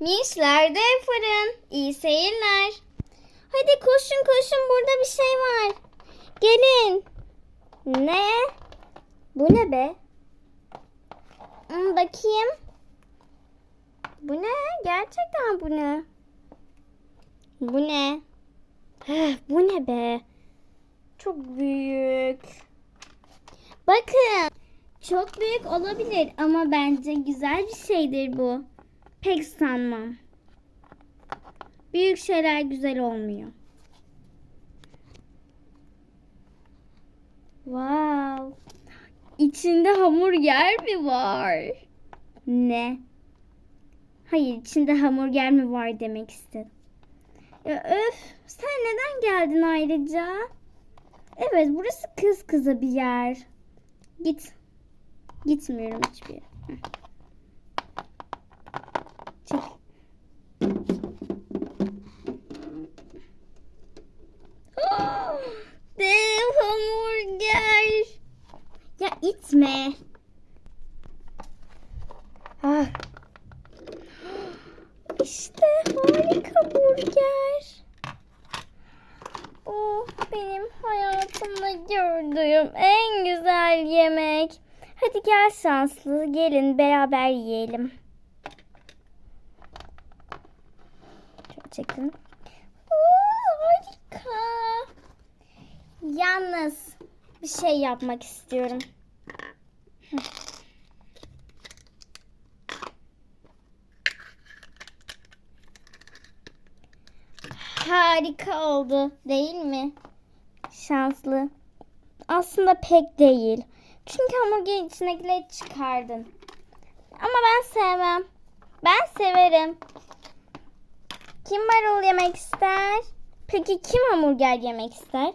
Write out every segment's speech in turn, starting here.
Minçler de fırın. İyi seyirler. Hadi koşun koşun burada bir şey var. Gelin. Ne? Bu ne be? Hmm, bakayım. Bu ne? Gerçekten bu ne? Bu ne? Bu ne be? Çok büyük. Bakın. Çok büyük olabilir ama bence güzel bir şeydir bu. Pek sanmam. Büyük şeyler güzel olmuyor. Wow. İçinde hamburger mi var? Ne? Hayır, içinde hamburger mi var demek istedim. Ya öf, sen neden geldin ayrıca? Evet, burası kız kıza bir yer. Git. Gitmiyorum hiçbir yere. Hı. Çek. Ah, Dev hamburger. Ya itme. Ah. İşte harika burger. Oh benim hayatımda gördüğüm en güzel yemek. Hadi gel şanslı gelin beraber yiyelim. Şöyle çekin. Oo, harika. Yalnız bir şey yapmak istiyorum. Harika oldu değil mi? Şanslı. Aslında pek değil. Çünkü hamburgerin içindekileri çıkardın. Ama ben sevmem. Ben severim. Kim marul yemek ister? Peki kim hamburger yemek ister?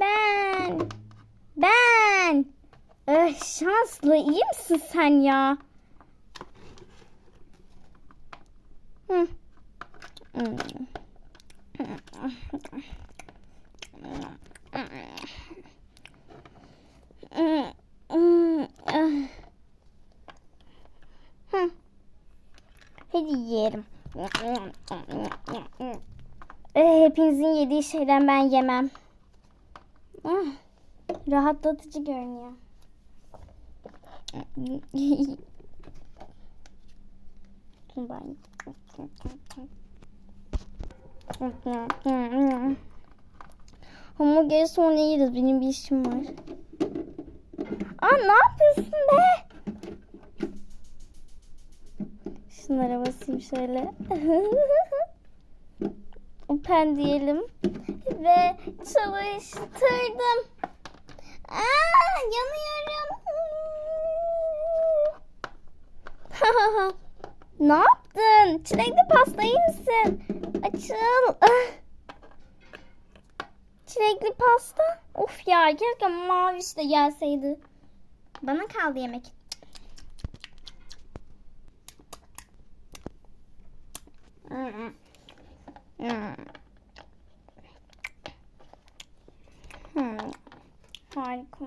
Ben. Ben. Eh, şanslı iyi misin sen ya? Hı. Hmm. Hadi yiyelim. Eh, hepinizin yediği şeyden ben yemem. Ah, rahatlatıcı görünüyor. Ben. Hamburgeri sonra yeriz. Benim bir işim var. Aa ne yapıyorsun be? Şunlara basayım şöyle. Pen diyelim. Ve çalıştırdım. Aa yanıyorum. Ne yaptın? Çilekli pasta iyi misin? Açıl. Ah. Çilekli pasta. Of ya keşke maviş de gelseydi. Bana kaldı yemek. Hmm. Harika.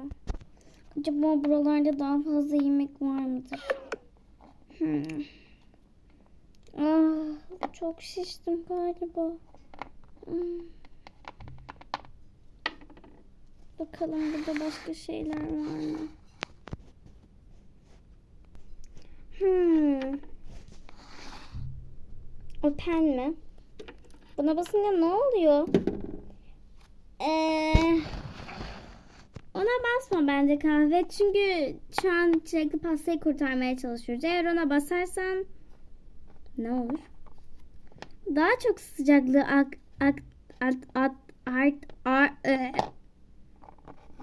Acaba buralarda daha fazla yemek var mıdır? Hmm. Ah, çok şiştim galiba. Hmm. Bakalım burada başka şeyler var mı? Hmm. O mi? Buna basınca ne oluyor? Ee, ona basma bence kahve. Çünkü şu an çilekli pastayı kurtarmaya çalışıyoruz. Eğer ona basarsan ne olur? Daha çok sıcaklığı ak, ak, at, art, art, e,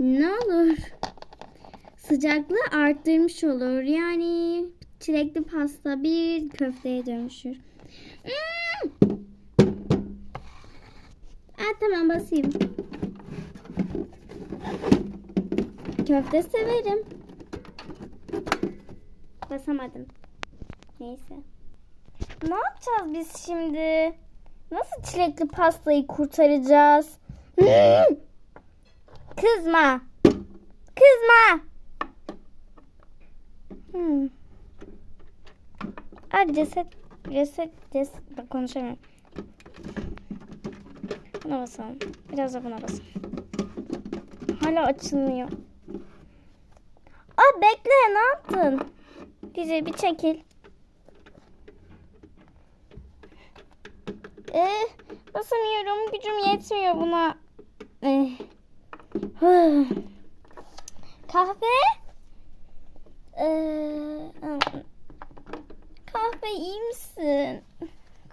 ne olur? Sıcaklığı arttırmış olur. Yani çilekli pasta bir köfteye dönüşür. Hmm. Aa, tamam basayım. Köfte severim. Basamadım. Neyse. Ne yapacağız biz şimdi? Nasıl çilekli pastayı kurtaracağız? Hmm. Kızma. Kızma. Hmm. Hadi ceset, ceset, ceset. Bak konuşamıyorum. Buna basalım. Biraz da buna basalım. Hala açılmıyor. Aa bekle ne yaptın? Dizi bir çekil. Ee, basamıyorum. Gücüm yetmiyor buna. Hı. Kahve? Ee, kahve iyi misin?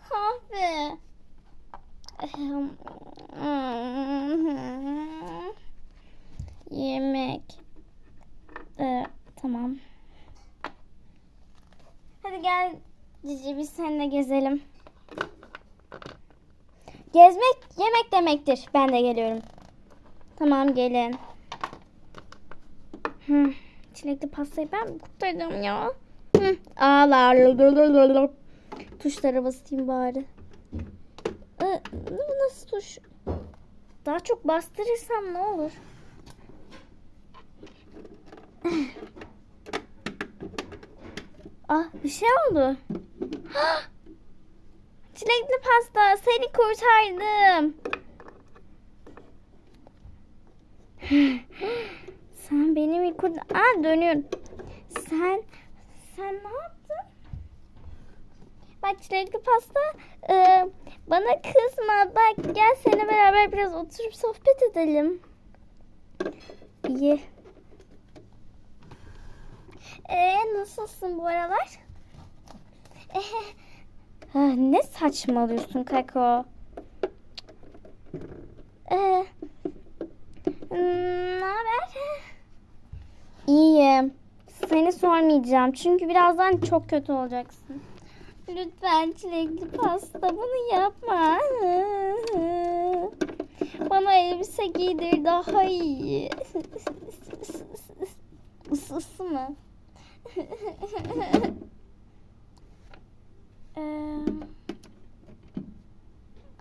Kahve. Yemek. Ee, tamam. Hadi gel Cici biz seninle gezelim. Gezmek yemek demektir. Ben de geliyorum. Tamam gelin. Hı. Çilekli pastayı ben mi kurtardım ya? Hı. Ağlar. Tuşlara basayım bari. Ee, nasıl tuş? Daha çok bastırırsam ne olur? Ah bir şey oldu. Çilekli pasta seni kurtardım. Sen beni mi kurt... Aa dönüyorum. Sen sen ne yaptın? Bak çilekli pasta e, bana kızma. Bak gel seninle beraber biraz oturup sohbet edelim. İyi. Ee, nasılsın bu aralar? Ah, ne saçmalıyorsun Kako? Ee, ne haber? İyiyim. Seni sormayacağım çünkü birazdan çok kötü olacaksın. Lütfen çilekli pasta bunu yapma. Bana elbise giydir daha iyi. Isısı mı? Ee,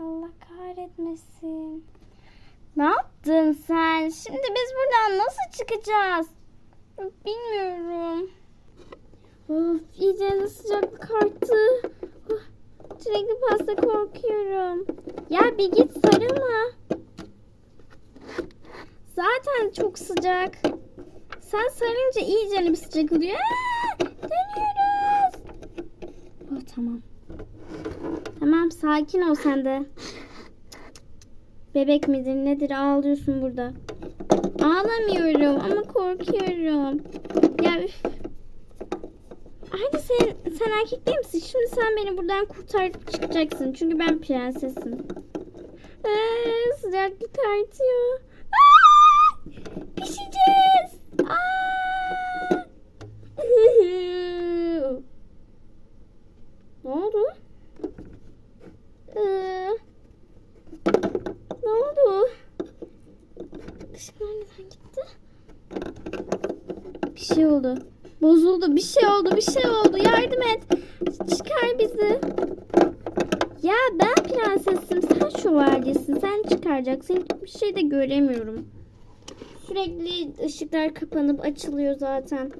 Allah kahretmesin. Ne yaptın sen? Şimdi biz buradan nasıl çıkacağız? Bilmiyorum. Of iyice sıcak arttı. Of, Çilekli pasta korkuyorum. Ya bir git sarılma. Zaten çok sıcak. Sen sarınca iyice bir sıcak oluyor. Aa, dönüyoruz. Oh, tamam. Tamam sakin ol sen de. Bebek midir nedir ağlıyorsun burada. Ağlamıyorum ama korkuyorum. Ya üf. Hadi sen, sen erkek değil misin? Şimdi sen beni buradan kurtar çıkacaksın. Çünkü ben prensesim. Ee, sıcaklık artıyor. Aa! Pişeceğiz. Aa! ne oldu? Ee, ne oldu? Işıklar neden gitti? Bir şey oldu. Bozuldu. Bir şey oldu. Bir şey oldu. Yardım et. Çıkar bizi. Ya ben prensesim. Sen şövalyesin. Sen çıkaracaksın. Bir şey de göremiyorum. Sürekli ışıklar kapanıp açılıyor zaten.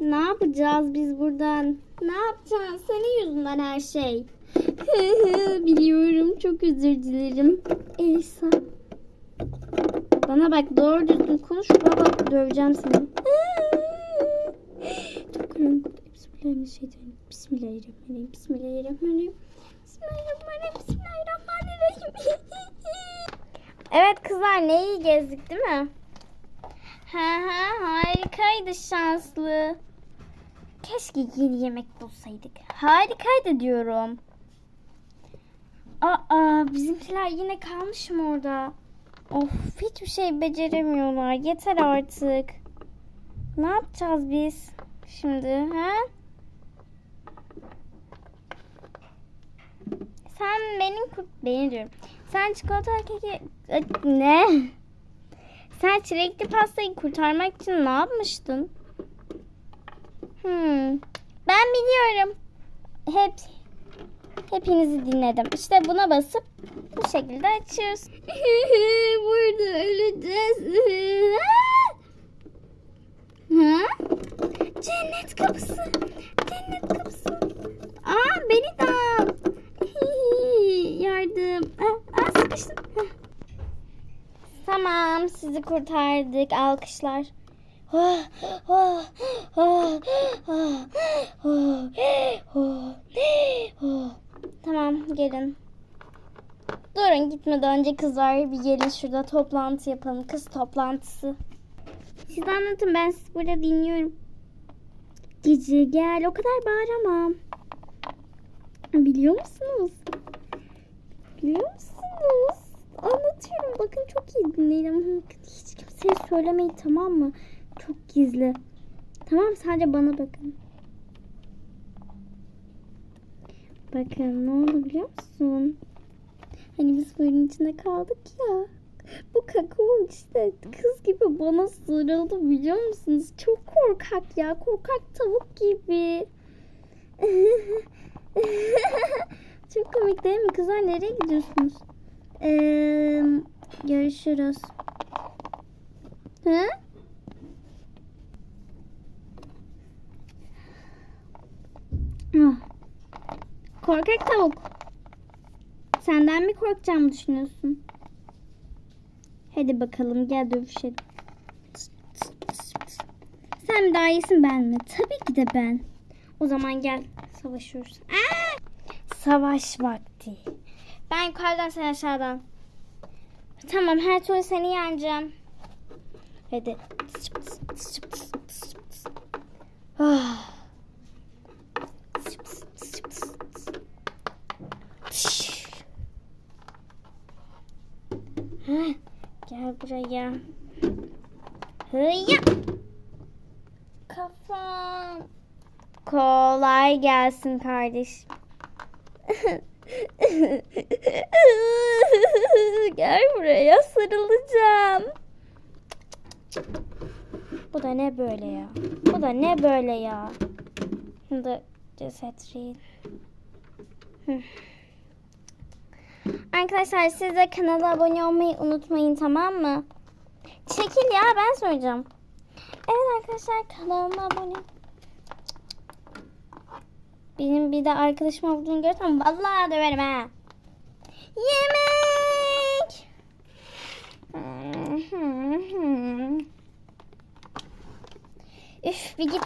Ne yapacağız biz buradan? Ne yapacağız? Senin yüzünden her şey. Biliyorum. Çok özür dilerim. Elsa. Bana bak doğru düzgün konuş. Baba döveceğim seni. Çok karanlık. Bismillahirrahmanirrahim. Bismillahirrahmanirrahim. Bismillahirrahmanirrahim. Bismillahirrahmanirrahim. Bismillahirrahmanirrahim. evet kızlar ne iyi gezdik değil mi? Ha ha harikaydı şanslı. Keşke yeni yemek bulsaydık. Harikaydı diyorum. Aa bizimkiler yine kalmış mı orada? Of hiçbir şey beceremiyorlar. Yeter artık. Ne yapacağız biz şimdi ha? Sen benim kurt beni diyorum. Sen çikolata keki Ö, ne? Sen çilekli pastayı kurtarmak için ne yapmıştın? Hmm. Ben biliyorum. Hep hepinizi dinledim. İşte buna basıp bu şekilde açıyoruz. Burada öleceğiz. ha? Cennet kapısı. Cennet kapısı. beni de. Yardım. Ah, ah, sıkıştım. Tamam sizi kurtardık. Alkışlar. Oh, oh, oh. Tamam gelin. Durun gitmeden önce kızlar bir gelin şurada toplantı yapalım. Kız toplantısı. Siz anlatın ben sizi burada dinliyorum. Cici gel o kadar bağıramam. Biliyor musunuz? Biliyor musunuz? Anlatıyorum bakın çok iyi dinleyin hiç kimseye söylemeyin tamam mı? Çok gizli. Tamam sadece bana bakın. Bakın ne oldu biliyor musun? Hani biz suyun içinde kaldık ya. Bu kakao işte kız gibi bana sarıldı biliyor musunuz? Çok korkak ya. Korkak tavuk gibi. Çok komik değil mi? Kızlar nereye gidiyorsunuz? Ee, görüşürüz. Hı? Ah. Korkak tavuk. Senden mi korkacağımı düşünüyorsun? Hadi bakalım gel dövüşelim. Sen daha iyisin ben mi? Tabii ki de ben. O zaman gel savaşıyoruz. Savaş vakti. Ben yukarıdan sen aşağıdan. Tamam her türlü seni yeneceğim. Hadi. Heh, Gel buraya. Hıya. Kafam. Kolay gelsin kardeş. Gel buraya sarılacağım. Bu da ne böyle ya? Bu da ne böyle ya? Bu da ceset değil. Arkadaşlar siz de kanala abone olmayı unutmayın tamam mı? Çekil ya ben söyleyeceğim. Evet arkadaşlar kanalıma abone Benim bir de arkadaşım olduğunu görürsem vallahi döverim ha. Yemek. Üf bir git.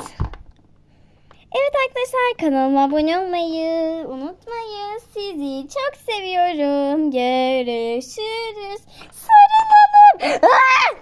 Evet arkadaşlar kanalıma abone olmayı unutmayın. Sizi çok seviyorum. Görüşürüz. Sarılalım. Aa!